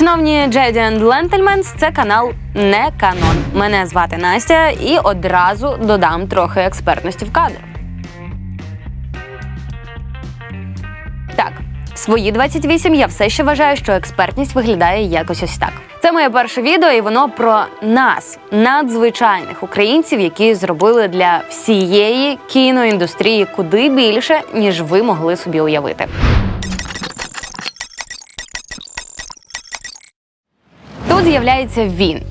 Шановні Джеді Gentlemen, це канал не канон. Мене звати Настя, і одразу додам трохи експертності в кадр. Так, в свої 28 я все ще вважаю, що експертність виглядає якось ось так. Це моє перше відео, і воно про нас, надзвичайних українців, які зробили для всієї кіноіндустрії куди більше, ніж ви могли собі уявити. З'являється він.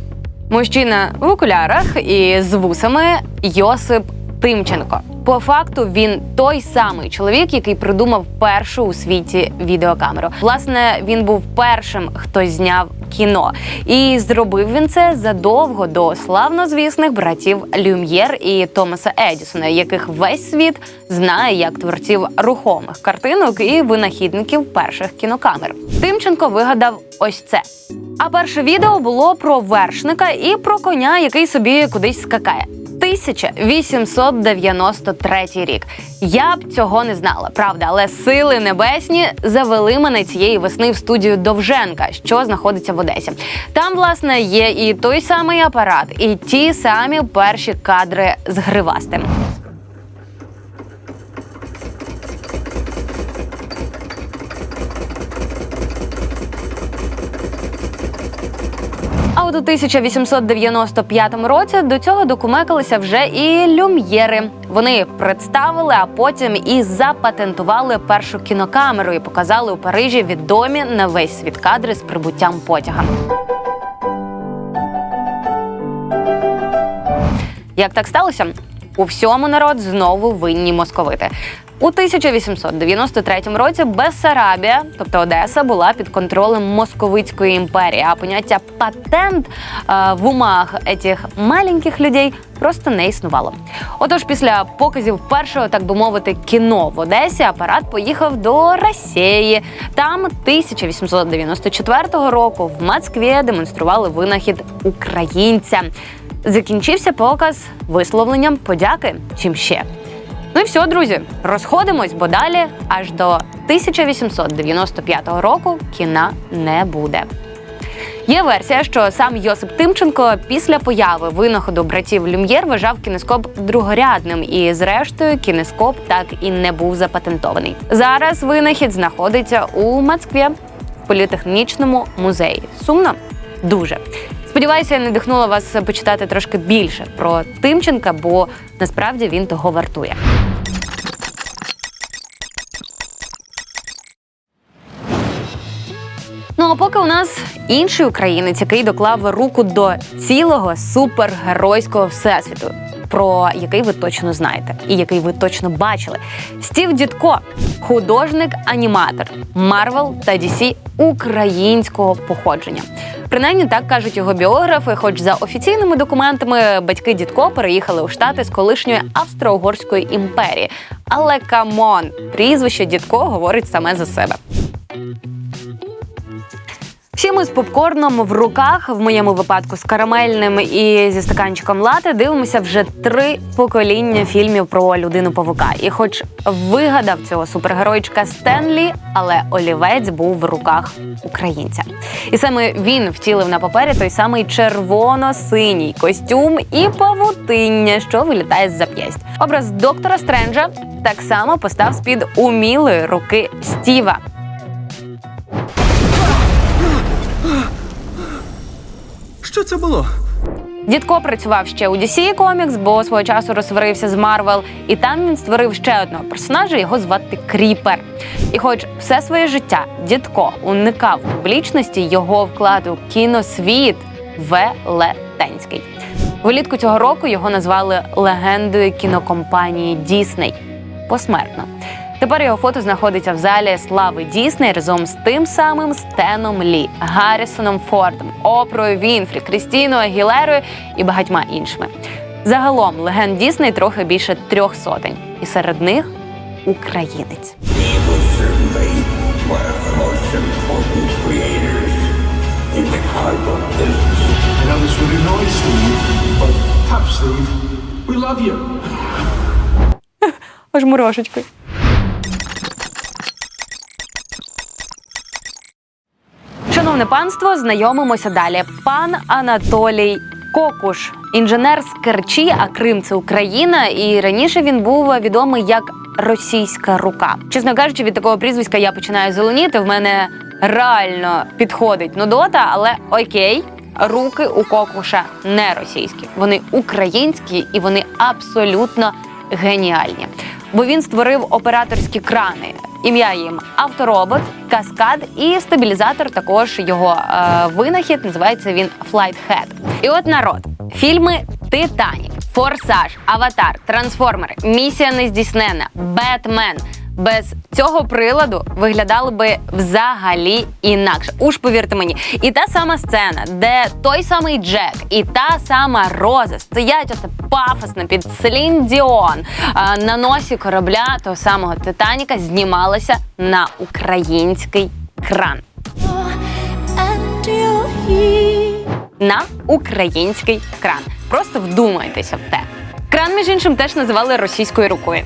Мужчина в окулярах і з вусами Йосип Тимченко. По факту він той самий чоловік, який придумав першу у світі відеокамеру. Власне, він був першим, хто зняв кіно, і зробив він це задовго до славнозвісних братів Люм'єр і Томаса Едісона, яких весь світ знає як творців рухомих картинок і винахідників перших кінокамер. Тимченко вигадав ось це. А перше відео було про вершника і про коня, який собі кудись скакає. 1893 рік. Я б цього не знала, правда, але сили небесні завели мене цієї весни в студію Довженка, що знаходиться в Одесі. Там, власне, є і той самий апарат, і ті самі перші кадри з гривастим. У 1895 році до цього докумекалися вже і люм'єри. Вони представили, а потім і запатентували першу кінокамеру і показали у Парижі відомі на весь світ кадри з прибуттям потяга. Як так сталося? У всьому народ знову винні московити. У 1893 році Бессарабія, тобто Одеса, була під контролем московицької імперії. А поняття патент е, в умах цих маленьких людей просто не існувало. Отож, після показів першого, так би мовити, кіно в Одесі апарат поїхав до Росії. Там 1894 року в Москві демонстрували винахід українця. Закінчився показ висловленням подяки. Чим ще? Ну і все, друзі, розходимось, бо далі аж до 1895 року кіна не буде. Є версія, що сам Йосип Тимченко після появи винаходу братів Люм'єр вважав кінескоп другорядним, і зрештою кінескоп так і не був запатентований. Зараз винахід знаходиться у Москві в політехнічному музеї. Сумно? Дуже. Сподіваюся, я надихнула вас почитати трошки більше про Тимченка, бо насправді він того вартує. Ну а поки у нас інший українець, який доклав руку до цілого супергеройського всесвіту, про який ви точно знаєте, і який ви точно бачили. Стів Дідко, художник-аніматор Марвел та DC українського походження. Принаймні так кажуть його біографи. Хоч за офіційними документами батьки Дідко переїхали у штати з колишньої Австро-Угорської імперії. Але камон, прізвище Дідко говорить саме за себе. Всі ми з попкорном в руках, в моєму випадку з карамельним і зі стаканчиком лати, дивимося вже три покоління фільмів про людину павука. І, хоч вигадав цього супергеройчика Стенлі, але олівець був в руках українця. І саме він втілив на папері той самий червоно-синій костюм і павутиння, що вилітає з зап'ясть. Образ доктора Стренджа так само постав з під умілої руки Стіва. Що це було? Дідко працював ще у DC Comics, бо свого часу розсварився з Марвел, і там він створив ще одного персонажа. Його звати Кріпер. І, хоч все своє життя дідко уникав публічності, його вклад у кіносвіт велетенський. Влітку цього року його назвали легендою кінокомпанії Дісней посмертно. Тепер його фото знаходиться в залі слави Дісней разом з тим самим Стеном Лі, Гаррісоном Фордом, Опрою Вінфрі, Крістіною Агілерою і багатьма іншими. Загалом легенд Дісней трохи більше трьох сотень, і серед них українець. He was шановне панство, знайомимося далі. Пан Анатолій Кокуш, інженер з Керчі, а Крим це Україна. І раніше він був відомий як російська рука. Чесно кажучи, від такого прізвиська я починаю зеленіти. В мене реально підходить нудота, але окей. Руки у Кокуша не російські, вони українські і вони абсолютно геніальні. Бо він створив операторські крани. Ім'я їм авторобот, каскад і стабілізатор. Також його е, винахід називається він Flight-Head. І от народ, фільми Титанік, Форсаж, Аватар, Трансформер, Місія нездійснена, Бетмен. Без цього приладу виглядали би взагалі інакше. Уж повірте мені, і та сама сцена, де той самий Джек і та сама Роза стоять оце пафосно під Селін Діон на носі корабля того самого Титаніка знімалася на український кран. на український кран. Просто вдумайтеся в те. Кран, між іншим, теж називали російською рукою.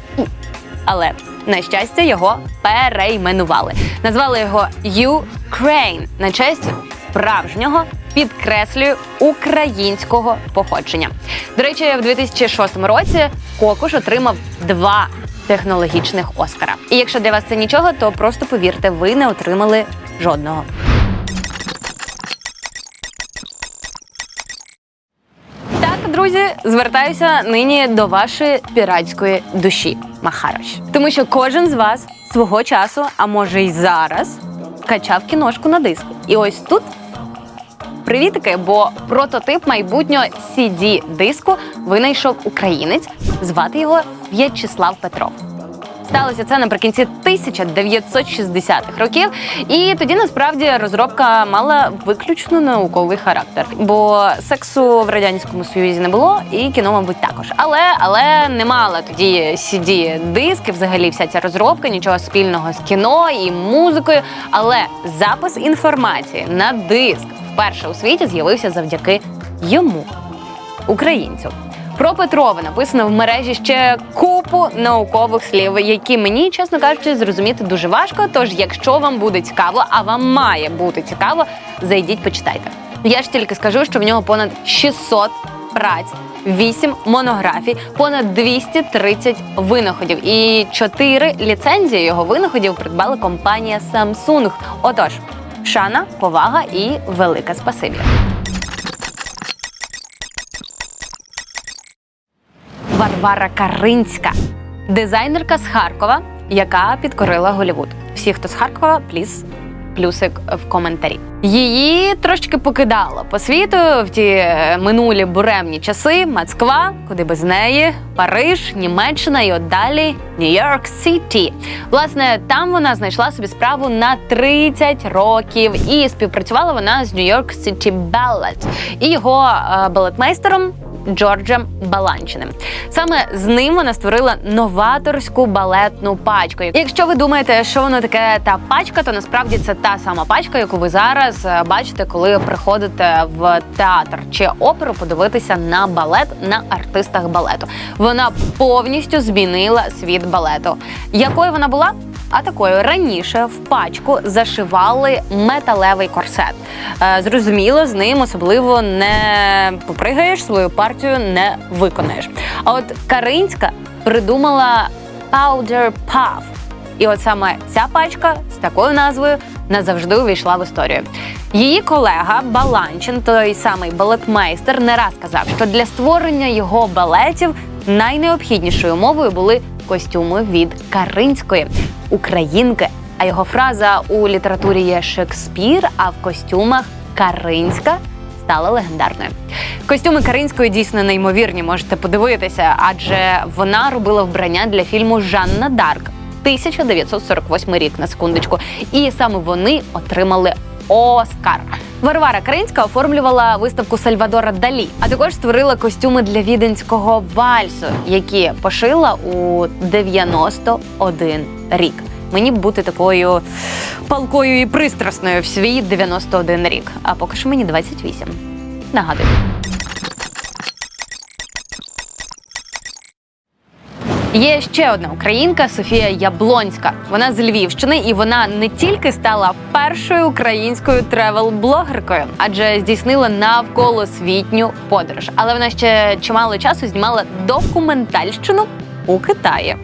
Але на щастя його перейменували. Назвали його Ukraine на честь справжнього. Підкреслюю українського походження. До речі, в 2006 році Кокуш отримав два технологічних Оскара. І якщо для вас це нічого, то просто повірте, ви не отримали жодного. Друзі, звертаюся нині до вашої піратської душі, Махарош. Тому що кожен з вас свого часу, а може й зараз, качав кіношку на диск. І ось тут привітики, бо прототип майбутнього cd диску винайшов українець. Звати його В'ячеслав Петров. Сталося це наприкінці 1960-х років, і тоді насправді розробка мала виключно науковий характер, бо сексу в радянському союзі не було, і кіно, мабуть, також. Але але не мала тоді cd диски взагалі вся ця розробка, нічого спільного з кіно і музикою. Але запис інформації на диск вперше у світі з'явився завдяки йому українцю. Про Петрова написано в мережі ще купу наукових слів, які мені, чесно кажучи, зрозуміти дуже важко. Тож, якщо вам буде цікаво, а вам має бути цікаво, зайдіть, почитайте. Я ж тільки скажу, що в нього понад 600 праць, 8 монографій, понад 230 винаходів і 4 ліцензії його винаходів придбала компанія Samsung. Отож, шана, повага і велике спасибі. Варвара Каринська, дизайнерка з Харкова, яка підкорила Голівуд. Всі, хто з Харкова, пліс. Плюсик в коментарі. Її трошки покидало по світу в ті е, минулі буремні часи. Москва, куди без неї, Париж, Німеччина і от далі Нью-Йорк Сіті. Власне, там вона знайшла собі справу на 30 років і співпрацювала вона з Нью-Йорк City Ballet і його е, балетмейстером Джорджем Баланчиним. Саме з ним вона створила новаторську балетну пачку. Якщо ви думаєте, що воно таке та пачка, то насправді це та сама пачка, яку ви зараз е, бачите, коли приходите в театр чи оперу подивитися на балет на артистах балету. Вона повністю змінила світ балету. Якою вона була? А такою раніше в пачку зашивали металевий корсет. Е, зрозуміло, з ним особливо не попригаєш, свою партію не виконаєш. А от Каринська придумала Powder Puff. І от саме ця пачка з такою назвою назавжди увійшла в історію. Її колега Баланчин, той самий балетмейстер, не раз казав, що для створення його балетів найнеобхіднішою умовою були костюми від Каринської українки. А його фраза у літературі є Шекспір, а в костюмах Каринська стала легендарною. Костюми Каринської дійсно неймовірні, можете подивитися, адже вона робила вбрання для фільму Жанна Дарк 1948 рік на секундочку. І саме вони отримали Оскар. Варвара Каринська оформлювала виставку Сальвадора Далі, а також створила костюми для віденського вальсу, які пошила у 91 рік. Мені б бути такою палкою і пристрасною в свій 91 рік. А поки що мені 28. Нагадую. Є ще одна українка Софія Яблонська. Вона з Львівщини, і вона не тільки стала першою українською тревел-блогеркою, адже здійснила навколосвітню подорож. Але вона ще чимало часу знімала документальщину у Китаї.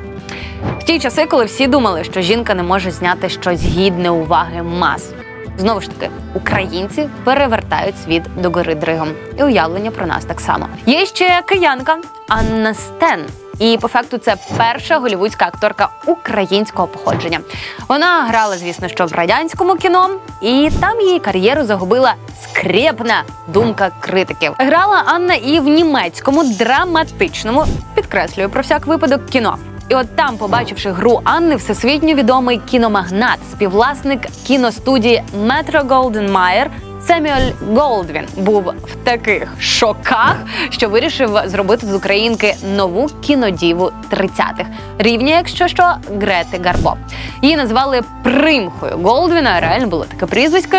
В ті часи, коли всі думали, що жінка не може зняти щось гідне уваги мас. Знову ж таки, українці перевертають світ до гори дригом, і уявлення про нас так само. Є ще киянка Анна Стен. І по факту це перша голівудська акторка українського походження. Вона грала, звісно, що в радянському кіно, і там її кар'єру загубила скрепна думка критиків. Грала Анна і в німецькому драматичному, підкреслюю про всяк випадок кіно. І от там, побачивши гру Анни, всесвітньо відомий кіномагнат, співвласник кіностудії Метро Голден Майер Семюель Голдвін був в таких шоках, що вирішив зробити з українки нову кінодіву 30-х. Рівня, якщо що, Грети Гарбо. Її назвали примхою Голдвіна. Реально було таке прізвисько.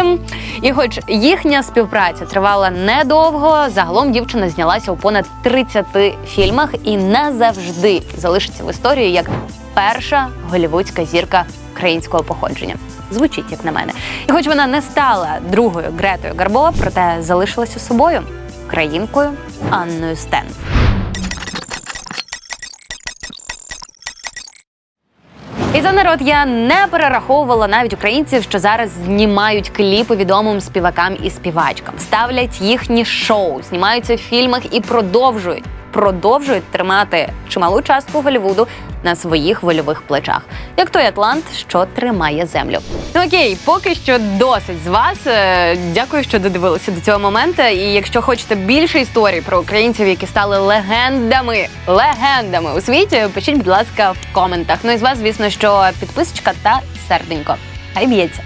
І, хоч їхня співпраця тривала недовго, загалом дівчина знялася у понад 30 фільмах і назавжди залишиться в історії як перша голівудська зірка українського походження. Звучить як на мене. І хоч вона не стала другою Гретою Гарбо, проте залишилася собою українкою Анною Стен. І за народ я не перераховувала навіть українців, що зараз знімають кліпи відомим співакам і співачкам, ставлять їхні шоу, знімаються в фільмах і продовжують. Продовжують тримати чималу частку Голлівуду на своїх вольових плечах, як той Атлант, що тримає землю. Ну окей, поки що досить з вас. Е, Дякую, що додивилися до цього моменту. І якщо хочете більше історій про українців, які стали легендами, легендами у світі, пишіть, будь ласка, в коментах. Ну і з вас, звісно, що підписочка та серденько. Хай б'ється.